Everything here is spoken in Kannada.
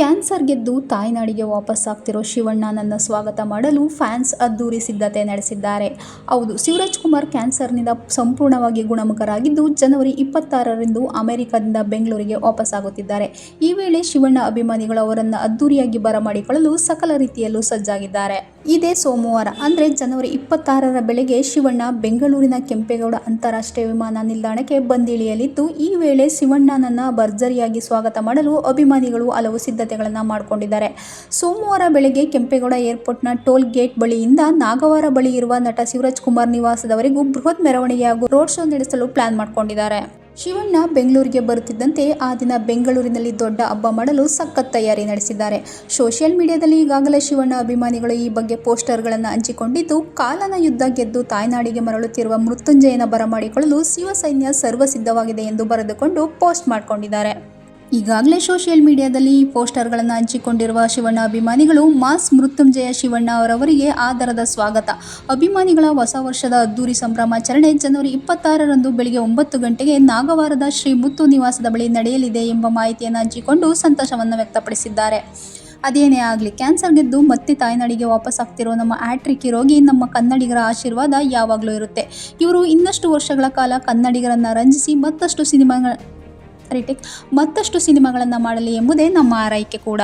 ಕ್ಯಾನ್ಸರ್ ಗೆದ್ದು ತಾಯ್ನಾಡಿಗೆ ವಾಪಸ್ ಆಗ್ತಿರೋ ಶಿವಣ್ಣ ನನ್ನ ಸ್ವಾಗತ ಮಾಡಲು ಫ್ಯಾನ್ಸ್ ಅದ್ದೂರಿ ಸಿದ್ಧತೆ ನಡೆಸಿದ್ದಾರೆ. ಹೌದು, ಶಿವರಾಜ್ ಕುಮಾರ್ ಕ್ಯಾನ್ಸರ್ನಿಂದ ಸಂಪೂರ್ಣವಾಗಿ ಗುಣಮುಖರಾಗಿದ್ದು ಜನವರಿ ಇಪ್ಪತ್ತಾರರಂದು ಅಮೆರಿಕದಿಂದ ಬೆಂಗಳೂರಿಗೆ ವಾಪಸ್ಸಾಗುತ್ತಿದ್ದಾರೆ ಈ ವೇಳೆ ಶಿವಣ್ಣ ಅಭಿಮಾನಿಗಳು ಅವರನ್ನು ಅದ್ದೂರಿಯಾಗಿ ಬರಮಾಡಿಕೊಳ್ಳಲು ಸಕಲ ರೀತಿಯಲ್ಲೂ ಸಜ್ಜಾಗಿದ್ದಾರೆ. ಇದೇ ಸೋಮವಾರ, ಅಂದರೆ ಜನವರಿ ಇಪ್ಪತ್ತಾರರ ಬೆಳಗ್ಗೆ ಶಿವಣ್ಣ ಬೆಂಗಳೂರಿನ ಕೆಂಪೇಗೌಡ ಅಂತಾರಾಷ್ಟ್ರೀಯ ವಿಮಾನ ನಿಲ್ದಾಣಕ್ಕೆ ಬಂದಿಳಿಯಲಿದ್ದು, ಈ ವೇಳೆ ಶಿವಣ್ಣನನ್ನು ಭರ್ಜರಿಯಾಗಿ ಸ್ವಾಗತ ಮಾಡಲು ಅಭಿಮಾನಿಗಳು ಹಲವು ಸಿದ್ಧತೆಗಳನ್ನು ಮಾಡಿಕೊಂಡಿದ್ದಾರೆ ಸೋಮವಾರ ಬೆಳಗ್ಗೆ ಕೆಂಪೇಗೌಡ ಏರ್ಪೋರ್ಟ್ನ ಟೋಲ್ ಗೇಟ್ ಬಳಿಯಿಂದ ನಾಗವಾರ ಬಳಿ ಇರುವ ನಟ ಶಿವರಾಜ್ ಕುಮಾರ್ ನಿವಾಸದವರೆಗೂ ಬೃಹತ್ ಮೆರವಣಿಗೆ ಹಾಗೂ ರೋಡ್ ಶೋ ನಡೆಸಲು ಪ್ಲಾನ್ ಮಾಡಿಕೊಂಡಿದ್ದಾರೆ. ಶಿವಣ್ಣ ಬೆಂಗಳೂರಿಗೆ ಬರುತ್ತಿದ್ದಂತೆ ಆ ದಿನ ಬೆಂಗಳೂರಿನಲ್ಲಿ ದೊಡ್ಡ ಹಬ್ಬ ಮಾಡಲು ಸಖತ್ ತಯಾರಿ ನಡೆಸಿದ್ದಾರೆ. ಸೋಷಿಯಲ್ ಮೀಡಿಯಾದಲ್ಲಿ ಈಗಾಗಲೇ ಶಿವಣ್ಣ ಅಭಿಮಾನಿಗಳು ಈ ಬಗ್ಗೆ ಪೋಸ್ಟರ್ಗಳನ್ನು ಹಂಚಿಕೊಂಡಿದ್ದು, ಕಾಲನ ಯುದ್ಧ ಗೆದ್ದು ತಾಯ್ನಾಡಿಗೆ ಮರಳುತ್ತಿರುವ ಮೃತ್ಯುಂಜಯನ ಬರಮಾಡಿಕೊಳ್ಳಲು ಶಿವಸೈನ್ಯ ಸರ್ವಸಿದ್ಧವಾಗಿದೆ ಎಂದು ಬರೆದುಕೊಂಡು ಪೋಸ್ಟ್ ಮಾಡಿಕೊಂಡಿದ್ದಾರೆ. ಈಗಾಗಲೇ ಸೋಷಿಯಲ್ ಮೀಡಿಯಾದಲ್ಲಿ ಪೋಸ್ಟರ್ಗಳನ್ನು ಹಂಚಿಕೊಂಡಿರುವ ಶಿವಣ್ಣ ಅಭಿಮಾನಿಗಳು ಮಾಸ್ ಮೃತ್ಯುಂಜಯ ಶಿವಣ್ಣ ಅವರವರಿಗೆ ಆಧಾರದ ಸ್ವಾಗತ. ಅಭಿಮಾನಿಗಳ ಹೊಸ ವರ್ಷದ ಅದ್ದೂರಿ ಸಂಭ್ರಮಾಚರಣೆ ಜನವರಿ ಇಪ್ಪತ್ತಾರರಂದು ಬೆಳಗ್ಗೆ ಒಂಬತ್ತು ಗಂಟೆಗೆ ನಾಗವಾರದ ಶ್ರೀ ಮುತ್ತು ನಿವಾಸದ ಬಳಿ ನಡೆಯಲಿದೆ ಎಂಬ ಮಾಹಿತಿಯನ್ನು ಹಂಚಿಕೊಂಡು ಸಂತೋಷವನ್ನು ವ್ಯಕ್ತಪಡಿಸಿದ್ದಾರೆ. ಅದೇನೇ ಆಗಲಿ, ಕ್ಯಾನ್ಸರ್ ಗೆದ್ದು ಮತ್ತೆ ತಾಯ್ನಾಡಿಗೆ ವಾಪಸ್ ಆಗ್ತಿರೋ ನಮ್ಮ ಆಟ್ರಿಕ್ ರೋಗಿ ನಮ್ಮ ಕನ್ನಡಿಗರ ಆಶೀರ್ವಾದ ಯಾವಾಗಲೂ ಇರುತ್ತೆ. ಇವರು ಇನ್ನಷ್ಟು ವರ್ಷಗಳ ಕಾಲ ಕನ್ನಡಿಗರನ್ನು ರಂಜಿಸಿ ಮತ್ತಷ್ಟು ಸಿನಿಮಾಗಳ ರಿಟೇಕ್ ಮತ್ತಷ್ಟು ಸಿನಿಮಾಗಳನ್ನು ಮಾಡಲಿ ಎಂಬುದೇ ನಮ್ಮ ಆರೈಕೆ ಕೂಡ.